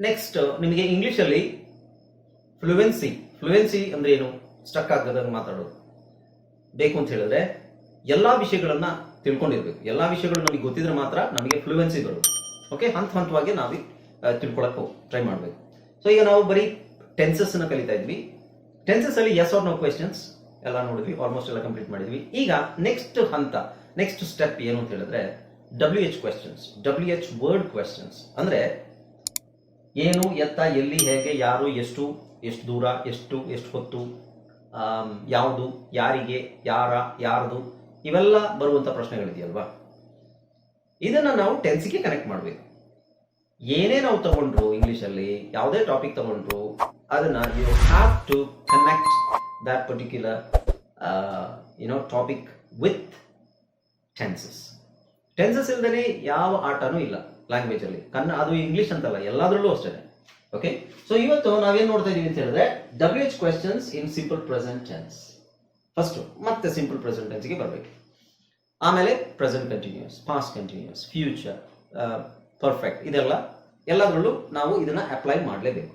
Next ನಿಮಗೆ ಇಂಗ್ಲಿಷಲ್ಲಿ fluency fluency ಅಂದ್ರೆ ಏನು ಸ್ಟಕ್ ಆಗದಂಗೆ ಮಾತಾಡೋದು. ಬೇಕು ಅಂತ ಹೇಳಿದ್ರೆ, ಎಲ್ಲಾ ವಿಷಯಗಳನ್ನ ತಿಳ್ಕೊಂಡಿರ್ಬೇಕು. ಎಲ್ಲಾ ವಿಷಯಗಳು ನಮಗೆ ಗೊತ್ತಿದ್ರೆ ಮಾತ್ರ ನಮಗೆ ಫ್ಲೂಯೆನ್ಸಿ ಬರುತ್ತೆ. ಓಕೆ ಹಂತ ಹಂತವಾಗಿ ನಾವು ತಿಳ್ಕೊಳಕ್ಕೆ ಟ್ರೈ ಮಾಡಬೇಕು. ಸೊ ಈಗ ನಾವು ಬರೀ ಟೆನ್ಸಸ್ ಅನ್ನ ಕಲಿತಾ ಇದ್ವಿ. ಟೆನ್ಸಸ್ ಅಲ್ಲಿ ಎಸ್ ಆರ್ ನೋ ಕ್ವೆಶನ್ಸ್ ಎಲ್ಲ ನೋಡಿದ್ವಿ. ಆಲ್ಮೋಸ್ಟ್ ಎಲ್ಲ ಕಂಪ್ಲೀಟ್ ಮಾಡಿದ್ವಿ. ಈಗ ನೆಕ್ಸ್ಟ್ ಹಂತ ನೆಕ್ಸ್ಟ್ ಸ್ಟೆಪ್ ಏನು ಅಂತ ಹೇಳಿದ್ರೆ W H questions W H word questions ಅಂದ್ರೆ ಏನು ಎತ್ತ, ಎಲ್ಲಿ, ಹೇಗೆ, ಯಾರು, ಎಷ್ಟು ಎಷ್ಟು ದೂರ, ಎಷ್ಟು ಎಷ್ಟು ಹೊತ್ತು ಯಾವುದು, ಯಾರಿಗೆ, ಯಾರ, ಯಾರದು, ಇವೆಲ್ಲ ಬರುವಂತ ಪ್ರಶ್ನೆಗಳಿದೆಯಲ್ವಾ ಇದನ್ನ ನಾವು ಟೆನ್ಸಿಗೆ ಕನೆಕ್ಟ್ ಮಾಡಬೇಕು. ಏನೇ ನಾವು ತಗೊಂಡ್ರು ಇಂಗ್ಲೀಷಲ್ಲಿ ಯಾವುದೇ ಟಾಪಿಕ್ ತಗೊಂಡ್ರು, ಅದನ್ನ you have to connect that particular you know topic with tenses tenses ಇಲ್ಲದೇ ಯಾವ ಆಟನೂ ಇಲ್ಲ. ಲ್ಯಾಂಗ್ವೇಜ್ ಅಲ್ಲಿ. ಕನ್ನಡ ಅದು ಇಂಗ್ಲಿಷ್ ಅಂತಲ್ಲ, ಎಲ್ಲಾದ್ರಲ್ಲೂ ಅಷ್ಟೇ. ಓಕೆ ಸೊ ಇವತ್ತು ನಾವೇನ್ ನೋಡ್ತಾ ಇದೀವಿ ಅಂತ ಹೇಳಿದ್ರೆ W H questions in simple present tense first ಮತ್ತೆ ಸಿಂಪಲ್ ಪ್ರೆಸೆಂಟ್ ಟೆನ್ಸ್ಗೆ ಬರಬೇಕು. ಆಮೇಲೆ present continuous past continuous future perfect ಇದೆಲ್ಲ ಎಲ್ಲದರಲ್ಲೂ ನಾವು ಇದನ್ನ ಅಪ್ಲೈ ಮಾಡಲೇಬೇಕು.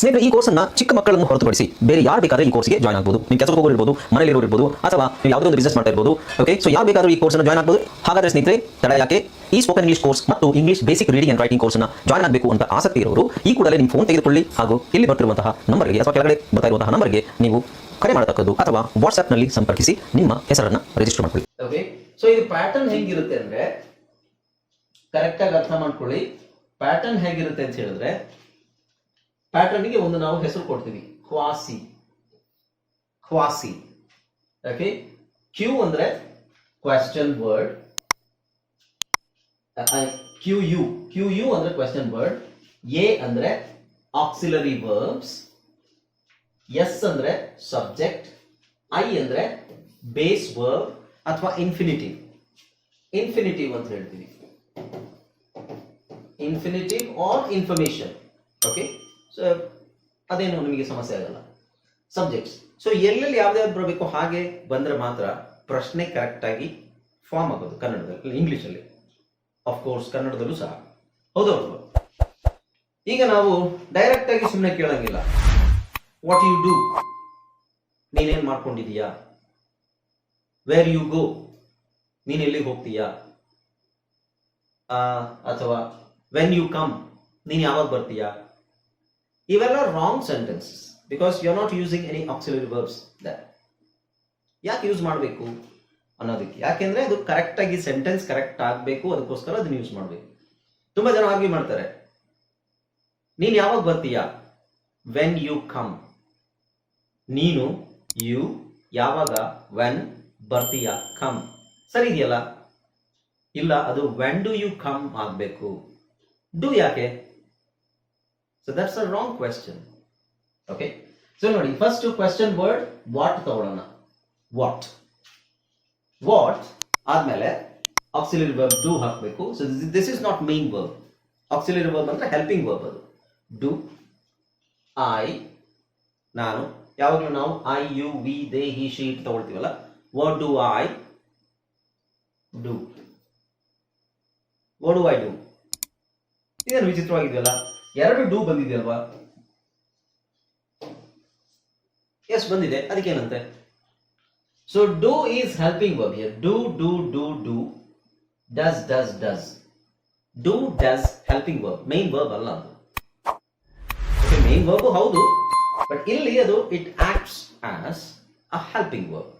ಸ್ನೇಹಿತರೆ, ಈ ಕೋರ್ಸನ್ನ ಚಿಕ್ಕ ಮಕ್ಕಳನ್ನು ಹೊರತುಪಡಿಸಿ ಬೇರೆ ಯಾರು ಬೇಕಾದ್ರೆ ಈ ಕೋರ್ಸ್ಗೆ ಜಾಯ್ನ್ ಆಗ್ಬೋದು. ನೀವು ಕೆಲಸ ಹೋಗೋರು ಇರ್ಬೋದು ಮನೆಯಲ್ಲಿ ಇರೋರು ಇರ್ಬೋದು, ಅಥವಾ ನೀವು ಯಾವುದೋ ಒಂದು ಬಿಸ್ನೆಸ್ ಮಾಡ್ತಾ ಇರ್ಬೋದು ಓಕೆ ಸೊ ಯಾರು ಬೇಕಾದ್ರೂ ಈ ಕೋರ್ಸ್ನ ಜಾಯ್ನ್ ಆಗ್ಬೋದು. ಹಾಗಾದ್ರೆ ಸ್ನೇಹಿತರೆ, ತಡ ಯಾಕೆ? ಈ ಸ್ಪೋಕನ್ ಇಂಗ್ಲಿಷ್ ಕೋರ್ಸ್ ಮತ್ತು English basic reading and writing ಕೋರ್ಸ್ನ ಜಾಯ್ನ್ ಆಗಬೇಕು ಅಂತ ಆಸಕ್ತಿ ಇರೋರು, ಈ ಕೂಡಲೇ ನಿಮ್ಮ ಫೋನ್ ತೆಗೆದುಕೊಳ್ಳಿ ಹಾಗೂ ಇಲ್ಲಿ ಬರ್ತಿರುವಂತಹ ನಂಬರ್ಗೆ ಅಥವಾ ಕೆಳಗಡೆ ಬರ್ತಾ ಇರುವಂತಹ ನಂಬರ್ಗೆ ನೀವು ಕರೆ ಮಾಡತಕ್ಕದ್ದು ಅಥವಾ ವಾಟ್ಸ್ಆ್ಯಪ್ನಲ್ಲಿ ಸಂಪರ್ಕಿಸಿ ನಿಮ್ಮ ಹೆಸರನ್ನ ರಿಜಿಸ್ಟರ್ ಮಾಡ್ಕೊಳ್ಳಿ. ಓಕೆ ಸೊ ಇದು ಪ್ಯಾಟರ್ನ್ ಹೇಗಿರುತ್ತೆ ಅಂದ್ರೆ ಕರೆಕ್ಟಾಗಿ ಅರ್ಥ ಮಾಡ್ಕೊಳ್ಳಿ. ಪ್ಯಾಟರ್ನ್ ಹೇಗಿರುತ್ತೆ ಅಂತ ಹೇಳಿದ್ರೆ ಪ್ಯಾಟರ್ನ್ಗೆ ಒಂದು ನಾವು ಹೆಸರು ಕೊಡ್ತೀವಿ. ಕ್ವಾಸಿ ಕ್ವಾಸಿ ಓಕೆ ಕ್ಯೂ ಅಂದ್ರೆ question word Q U Q U ಅಂದ್ರೆ ಕ್ವೆಶ್ಚನ್ ವರ್ಡ್ ಎ ಅಂದ್ರೆ ಆಕ್ಸಿಲರಿ ವರ್ಬ್ಸ್ ಎಸ್ ಅಂದ್ರೆ ಸಬ್ಜೆಕ್ಟ್ ಐ ಅಂದ್ರೆ ಬೇಸ್ ವರ್ಬ್ ಅಥವಾ ಇನ್ಫಿನಿಟಿವ್ ಇನ್ಫಿನಿಟಿವ್ ಅಂತ ಹೇಳ್ತೀವಿ. ಇನ್ಫಿನಿಟಿವ್ ಆರ್ ಇನ್ಫಾರ್ಮೇಶನ್ ಓಕೆ ಅದೇನು ನಿಮಗೆ ಸಮಸ್ಯೆ ಆಗಲ್ಲ. ಸಬ್ಜೆಕ್ಟ್ಸ್ ಸೊ ಎಲ್ಲೆಲ್ಲಿ ಯಾವ್ದಾವ್ದು ಬರಬೇಕು, ಹಾಗೆ ಬಂದ್ರೆ ಮಾತ್ರ ಪ್ರಶ್ನೆ ಕರೆಕ್ಟಾಗಿ ಫಾರ್ಮ್ ಆಗೋದು ಕನ್ನಡದಲ್ಲಿ ಇಂಗ್ಲಿಷಲ್ಲಿ ಕೋರ್ಸ್ ಕನ್ನಡದಲ್ಲೂ ಸಹ. ಹೌದೌದು ಈಗ ನಾವು ಡೈರೆಕ್ಟ್ ಆಗಿ ಸುಮ್ಮನೆ ಕೇಳಂಗಿಲ್ಲ. ವಾಟ್ ಯು ಡೂ ನೀನೇನ್ ಮಾಡ್ಕೊಂಡಿದೀಯಾ? ವೇರ್ ಯು ಗೋ ನೀನ್ ಎಲ್ಲಿಗೆ ಹೋಗ್ತೀಯಾ? ಅಥವಾ ವೆನ್ ಯು ಕಮ್ ನೀನ್ ಯಾವಾಗ ಬರ್ತೀಯಾ? ಇವೆಲ್ಲ wrong sentences because you are not using any auxiliary verbs that ಯಾಕೆ ಯೂಸ್ ಮಾಡಬೇಕು ಅನ್ನೋದಕ್ಕೆ? ಯಾಕೆಂದ್ರೆ ಅದು ಕರೆಕ್ಟ್ ಆಗಿ ಸೆಂಟೆನ್ಸ್ ಕರೆಕ್ಟ್ ಆಗಬೇಕು, ಅದಕ್ಕೋಸ್ಕರ ಅದನ್ನ ಯೂಸ್ ಮಾಡಬೇಕು. ತುಂಬಾ ಜನ ಆರ್ಗ್ಯೂ ಮಾಡ್ತಾರೆ. ನೀನು ಯಾವಾಗ ಬರ್ತೀಯ? ವೆನ್ ಯು ಕಮ್ ನೀನು ಯು ಯಾವಾಗ ವೆನ್ ಬರ್ತೀಯಾ? ಕಮ್ ಸರಿ ಇದೆಯಲ್ಲ? ಇಲ್ಲ, ಅದು ವೆನ್ ಡು ಯು ಕಮ್ ಆಗಬೇಕು. ಡು ಯಾಕೆ? So that's a wrong question okay so ನೋಡಿ ಫಸ್ಟ್ ಕ್ವೆಶನ್ ವರ್ಡ್ ವಾಟ್ ತಗೊಳ್ಳೋಣ ವಾಟ್ ವಾಟ್ ಆದ್ಮೇಲೆ ಆಕ್ಸಿಲರಿ ವರ್ಬ್ ಡು ಹಾಕಬೇಕು. So this is not main verb auxiliary verb ಅಂದ್ರೆ ಹೆಲ್ಪಿಂಗ್ ವರ್ಬ್ ಅದು. Do I ನಾನು, ಯಾವಾಗಲೂ ನಾವು I you we they he she it ತಗೊಳ್ತೀವಲ್ಲ? What do I do what do I do ಇದೇನು ವಿಚಿತ್ರವಾಗಿದೆಯಲ್ಲ? ಎರಡು ಡೂ ಬಂದಿದೆಯಲ್ವಾ ಎಸ್ ಬಂದಿದೆ. ಅದಕ್ಕೇನಂತೆ? So do is helping verb here do do do do does does does do does helping verb main verb ಅಲ್ಲ ಅದು. Main verb ಹೌದು. But ಇಲ್ಲಿ ಅದು it acts as a helping verb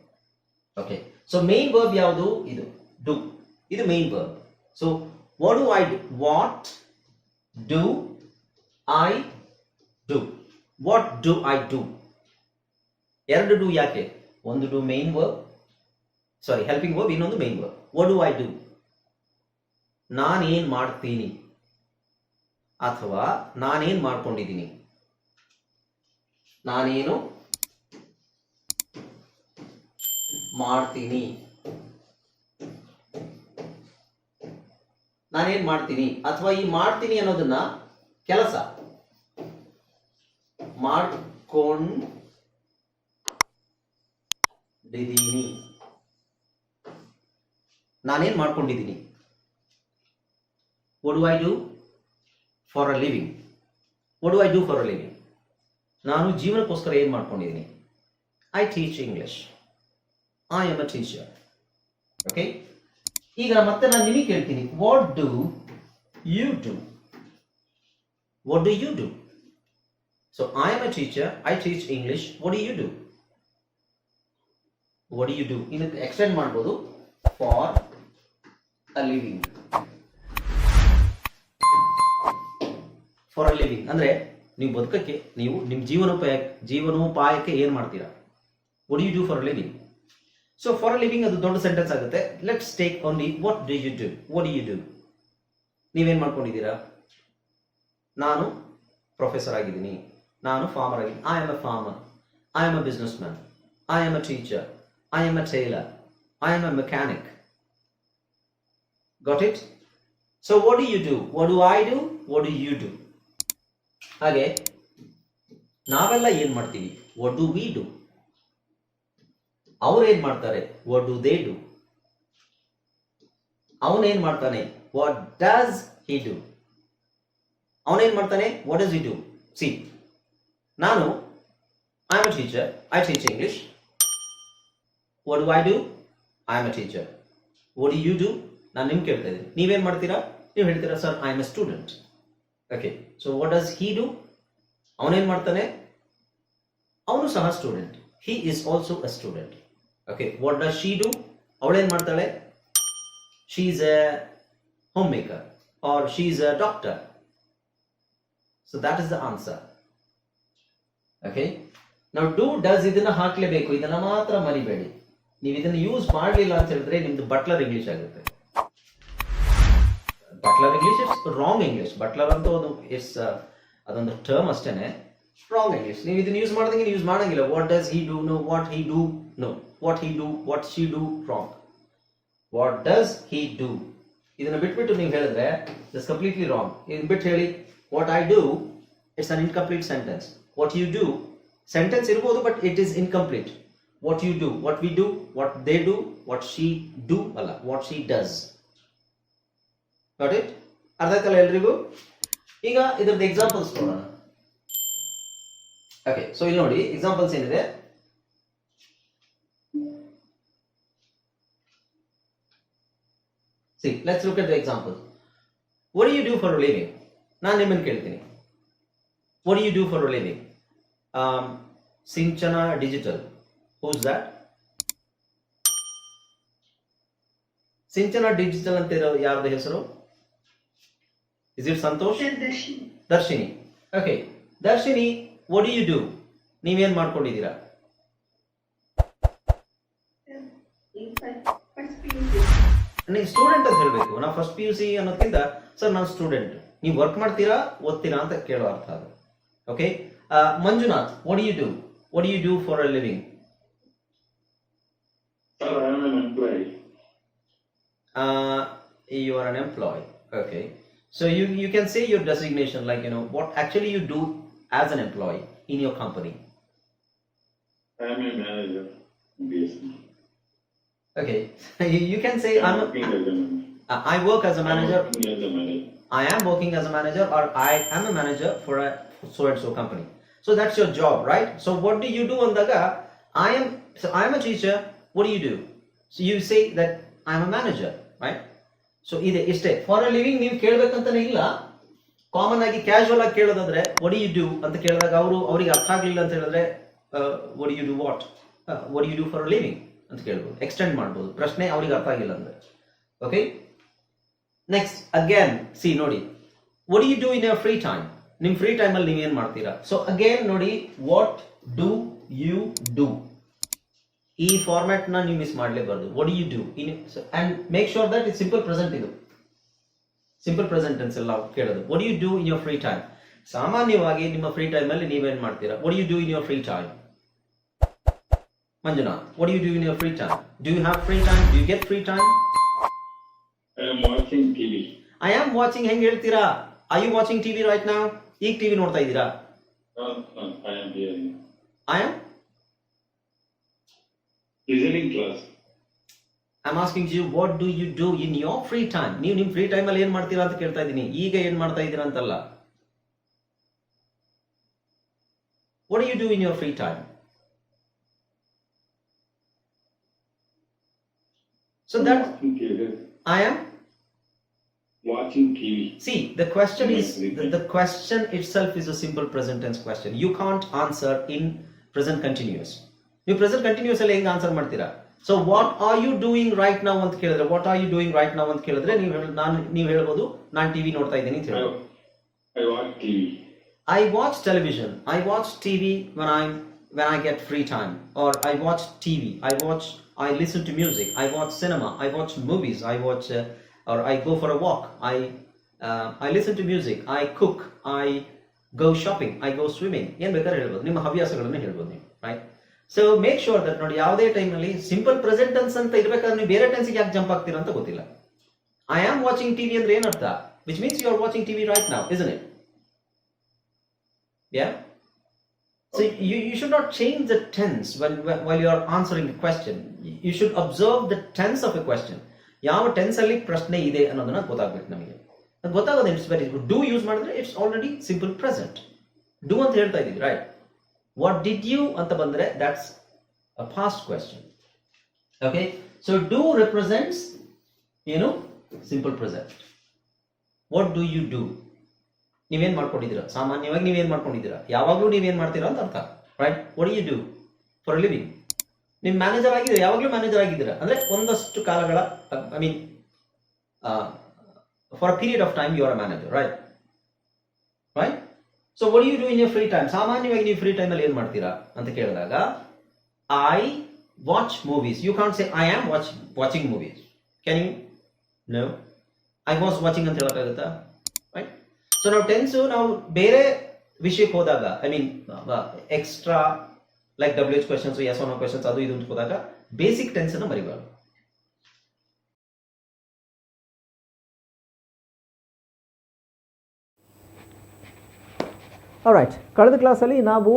okay so main verb ಯಾವುದು? ಇದು. Do ಇದು main verb so what do I what do I do what do I do ಎರಡು do ಯಾಕೆ? ಒಂದು do main verb sorry helping verb ಇನ್ನೊಂದು main verb what do I do ನಾನೇನ್ ಮಾಡ್ತೀನಿ? ಅಥವಾ ನಾನೇನು ಮಾಡ್ಕೊಂಡಿದ್ದೀನಿ? ನಾನೇನು ಮಾಡ್ತೀನಿ? ನಾನೇನು ಮಾಡ್ತೀನಿ? ಅಥವಾ ಈ ಮಾಡ್ತೀನಿ ಅನ್ನೋದನ್ನ ಕೆಲಸ. ಮಾಡ್ಕೊಂಡಿದ್ದೀನಿ ನಾನೇನ್ ಮಾಡ್ಕೊಂಡಿದ್ದೀನಿ? What I I for a living living? I do for a living? ನಾನು ಜೀವನಕ್ಕೋಸ್ಕರ ಏನು ಮಾಡ್ಕೊಂಡಿದ್ದೀನಿ? I teach English I am a teacher okay ಈಗ ಮತ್ತೆ ನಾನು ನಿಮಗೆ ಕೇಳ್ತೀನಿ. What do you do what do you do so I am a teacher I teach English what do you do what do you do ಇದಕ್ಕೆ extend ಮಾಡ್ಬೋದು for a living for a living ಅಂದ್ರೆ ನೀವು ಬದುಕಕ್ಕೆ, ನೀವು ನಿಮ್ಮ ಜೀವನೋಪಾಯ ಜೀವನೋಪಾಯಕ್ಕೆ ಏನು ಮಾಡ್ತೀರಾ? What you do for living so for living ಅದು ದೊಡ್ಡ ಸೆಂಟೆನ್ಸ್ ಆಗುತ್ತೆ. Let's take only what do you do what you do ನೀವೇನು ಮಾಡ್ಕೊಂಡಿದ್ದೀರಾ? ನಾನು ಪ್ರೊಫೆಸರ್ ಆಗಿದ್ದೀನಿ. ನಾನು ಫಾರ್ಮರ್ ಆಗಿ I am a farmer I am a businessman I am a teacher I am a tailor I am a mechanic got it so what you do what do I do what you do ಹಾಗೆ, ನಾವೆಲ್ಲ ಏನು ಮಾಡ್ತೀವಿ? What do we do ಅವ್ರು ಏನ್ ಮಾಡ್ತಾರೆ? What do they do ಅವನೇನ್ ಮಾಡ್ತಾನೆ? What does he do ಅವನೇನ್ ಮಾಡ್ತಾನೆ? What does he do see ನಾನು I am a teacher I teach English what do I do I am a teacher what do you do ನಾನು ನಿಮ್ಗೆ ಕೇಳ್ತಾ ಇದ್ದೀನಿ. ನೀವೇನು ಮಾಡ್ತೀರಾ? ನೀವು ಹೇಳ್ತೀರಾ sir I am a student okay so what does he do ಅವನೇನು ಮಾಡ್ತಾನೆ? ಅವನು ಸಹ student he is also a student okay what does she do ಅವಳೇನು ಮಾಡ್ತಾಳೆ? She is a homemaker or she is a doctor so that is the answer okay ನಾವು do does ಇದನ್ನ ಹಾಕ್ಲೇಬೇಕು. ಇದನ್ನ ಮಾತ್ರ ಮರಿಬೇಡಿ. ನೀವು ಇದನ್ನ ಯೂಸ್ ಮಾಡಲಿಲ್ಲ ಅಂತ ಹೇಳಿದ್ರೆ ನಿಮ್ದು ಬಟ್ಲರ್ ಇಂಗ್ಲಿಷ್ ಆಗುತ್ತೆ. Butler English it's wrong English butler ಅಂತ ಒಂದು ಇಟ್ಸ್ ಅದೊಂದು ಟರ್ಮ್ ಅಷ್ಟೇನೆ. ರಾಂಗ್ ಇಂಗ್ಲಿಷ್ ನೀವು ಇದನ್ನ ಯೂಸ್ ಮಾಡಿದಂಗೆ ಯೂಸ್ ಮಾಡಂಗಿಲ್ಲ. What does he do no what he do no what he do what she do wrong what does he do ಇದನ್ನ ಬಿಟ್ಬಿಟ್ಟು ನೀವು ಹೇಳಿದ್ರೆ ಇಟ್ಸ್ ಕಂಪ್ಲೀಟ್ಲಿ ರಾಂಗ್ ಇದನ್ನ ಬಿಟ್ಟು ಹೇಳಿ what I do it's an incomplete sentence what you do sentence ಇರ್ಬೋದು but it is incomplete what you do what we do what they do what she do ಅಲ್ಲ what she does got it ಅರ್ಥ ಆಯ್ತಲ್ಲ ಎಲ್ರಿಗೂ? ಈಗ ಇದ್ರದ್ದು examples ನೋಡೋಣ. Okay so ಇಲ್ಲಿ ನೋಡಿ ಎಕ್ಸಾಂಪಲ್ಸ್ ಏನಿದೆ? See let's look at the example what you do for living ನಾನು ನಿಮ್ಮನ್ನು ಕೇಳ್ತೀನಿ. What you a living? Um, Sinchana digital Who's that Sinchana digital ಅಂತ ಇರೋ ಯಾರ್ದು ಹೆಸರು? Is it Santosh Darshini okay Darshini what you do ನೀವೇನ್ ಮಾಡ್ಕೊಂಡಿದ್ದೀರಾ? ನೀವು ಸ್ಟೂಡೆಂಟ್ ಅಂತ ಹೇಳ್ಬೇಕು. ನಾವು ಫಸ್ಟ್ ಪಿ ಯು ಸಿ ಅನ್ನೋದಕ್ಕಿಂತ ಸರ್ ನಾನು ಸ್ಟೂಡೆಂಟ್ ನೀವು ವರ್ಕ್ ಮಾಡ್ತೀರಾ ಓದ್ತೀರಾ ಅಂತ ಕೇಳೋ ಅರ್ಥ ಅದು. Okay. Uh, Manjunath, what do you do? What do you do for a living? I'm an employee. Uh, you are an employee. Okay. So you, you can say your designation, like, you know, what actually you do as an employee in your company. I'm a manager. Basically. Okay. you can say I'm, I'm a, uh, i work as a manager as a manager. i am working as a manager or i am a manager for a so and so company so that's your job right so what do you do on andaga i am so i am a teacher what do you do so you say that i am a manager right so ಇದೆ ಇಷ್ಟೇ for a living ನೀವು ಕೇಳ್ಬೇಕಂತಾನೆ ಇಲ್ಲ common ಆಗಿ casual ಆಗಿ ಕೇಳೋದಾದ್ರೆ ಒಡಿ you do ಅಂತ ಕೇಳಿದಾಗ ಅವರು ಅವರಿಗೆ ಅರ್ಥ ಆಗಲಿಲ್ಲ ಅಂತ ಹೇಳಿದ್ರೆ ಒಡಿ you do what What you do for a living ಅಂತ ಕೇಳ್ಬೋದು ಎಕ್ಸ್ಟೆಂಡ್ ಮಾಡ್ಬೋದು ಪ್ರಶ್ನೆ ಅವ್ರಿಗೆ ಅರ್ಥ ಆಗಿಲ್ಲ ಅಂದ್ರೆ ಓಕೆ ನೆಕ್ಸ್ಟ್ ಅಗೇನ್ ಸಿ ನೋಡಿ. What you do in your free time ನಿಮ್ ಫ್ರೀ ಟೈಮಲ್ಲಿ ನೀವು ನೀವೇನ್ ಮಾಡ್ತೀರಾ? ಸೊ ಅಗೇನ್ ನೋಡಿ ವಾಟ್ ಡೂ ಯು ಡೂ ಈ ಫಾರ್ಮ್ಯಾಟ್ನ ನೀವು miss ಮಾಡಲೇಬಾರ್ದು. What you do in and make sure that it simple present ಇದು. ಸಿಂಪಲ್ ಪ್ರೆಸೆಂಟ್ ಟೆನ್ಸ್ ಎಲ್ಲ ಕೇಳೋದು. What you do in your free time ಸಾಮಾನ್ಯವಾಗಿ ನಿಮ್ಮ ಫ್ರೀ ಟೈಮ್ ಅಲ್ಲಿ ನೀವೇನ್ ಮಾಡ್ತೀರಾ? What you do in your free time Manjunath what you do in your free time do you have free time you get free time I am watching TV. I am watching ಹೆಂಗ್ ಹೇಳ್ತೀರಾ? I you watching TV right ನಾವು ಈಗ TV ನೋಡ್ತಾ ಇದ್ದೀರಾ. I am Listening class I am asking you what do you do in your free time ನೀವು ನಿಮ್ free time ಅಲ್ಲಿ ಏನ್ ಮಾಡ್ತೀರಾ ಅಂತ ಕೇಳ್ತಾ ಇದ್ದೀನಿ. ಈಗ ಏನ್ ಮಾಡ್ತಾ ಇದ್ದೀರಾ ಅಂತಲ್ಲ. What you do in your free time so that Watching am Watching TV. See, the question is the, the question itself is a simple present tense question. You can't answer in present continuous. You present continuous ಅಲ್ಲಿ martira. Answer ಮಾಡ್ತೀರಾ so what are you doing right ನಾವು ಅಂತ ಕೇಳಿದ್ರೆ what are you doing right ನಾವು ಅಂತ ಕೇಳಿದ್ರೆ ನೀವು ನಾನು ನೀವು ಹೇಳ್ಬೋದು ನಾನು ಟಿವಿ ನೋಡ್ತಾ ಇದ್ದೀನಿ ಅಂತ I, I watch watch TV. I watch television. I watch TV when I'm when I get free time, or I watch TV. I watch. I listen to music. I watch cinema. I watch movies. I watch, uh, or I go for a walk. I uh, I listen to music. I cook. I go shopping. I go swimming. ಏನ್ ಬೇಕಾದ್ರೆ ಹೇಳ್ಬೋದು ನಿಮ್ಮ ಹವ್ಯಾಸಗಳನ್ನು ಹೇಳ್ಬೋದು ನೀವು right so make sure that ನೋಡಿ ಯಾವುದೇ ಟೈಮಲ್ಲಿ simple present tense ಅಂತ ಇರ್ಬೇಕಾದ್ರೆ ನೀವು ಬೇರೆ ಟೆನ್ಸ್ಗೆ ಯಾಕೆ ಜಂಪ್ ಆಗ್ತೀರಾ ಅಂತ ಗೊತ್ತಿಲ್ಲ ಐ ಆಮ್ ವಾಚಿಂಗ್ ಟಿವಿ ಅಂದ್ರೆ ಏನರ್ಥ which means you are watching TV right ನಾವ್ is it Yeah. So you, you should not change the tense when, when while you are answering A should observe the tense of a question. ಯಾವ tense ಅಲ್ಲಿ ಪ್ರಶ್ನೆ ಇದೆ ಅನ್ನೋದನ್ನ ಗೊತ್ತಾಗ್ಬೇಕು ನಮಗೆ. ಗೊತ್ತಾಗೋದು it's very good do use ಮಾಡಿದ್ರೆ it's already simple present do ಅಂತ ಹೇಳ್ತಾ ಇದ್ದೀವಿ ರೈಟ್ ವಾಟ್ ಡಿಡ್ ಯು ಅಂತ ಬಂದ್ರೆ that's a first question okay so do represents ಏನು? Simple present what do you do ನೀವೇನ್ ಮಾಡ್ಕೊಂಡಿದ್ದೀರಾ? ಸಾಮಾನ್ಯವಾಗಿ ನೀವೇನ್ ಮಾಡ್ಕೊಂಡಿದ್ದೀರಾ? ಯಾವಾಗಲೂ ನೀವೇನ್ ಮಾಡ್ತೀರಾ ಅಂತ ಅರ್ಥ right what you do for living ನಿಮ್ ಮ್ಯಾನೇಜರ್ ಆಗಿದ್ರೆ, ಯಾವಾಗಲೂ ಮ್ಯಾನೇಜರ್ ಆಗಿದ್ದೀರಾ? ಅಂದ್ರೆ ಒಂದಷ್ಟು ಕಾಲಗಳ I mean for period of time you are manager right right so what you do in your free time ಸಾಮಾನ್ಯವಾಗಿ ನೀವು ಫ್ರೀ ಟೈಮಲ್ಲಿ ಏನ್ ಮಾಡ್ತೀರಾ ಅಂತ ಕೇಳಿದಾಗ I watch movies you can't say I am watch watching movies can you no I was watching ಅಂತ ಹೇಳಕ್ಕಾಗುತ್ತಾ? Right so ನಾವು ಟೆನ್ಸು ನಾವು ಬೇರೆ ವಿಷಯಕ್ಕೆ ಹೋದಾಗ I mean extra like W H questions yes one questions ಅದು ಇದು ಅಂತ ಹೋದಾಗ ಬೇಸಿಕ್ ಟೆನ್ಸ್ ಅನ್ನು ಮರಿಬಾರ್ದು. ರೈಟ್ ಕಳೆದ ಕ್ಲಾಸಲ್ಲಿ ನಾವು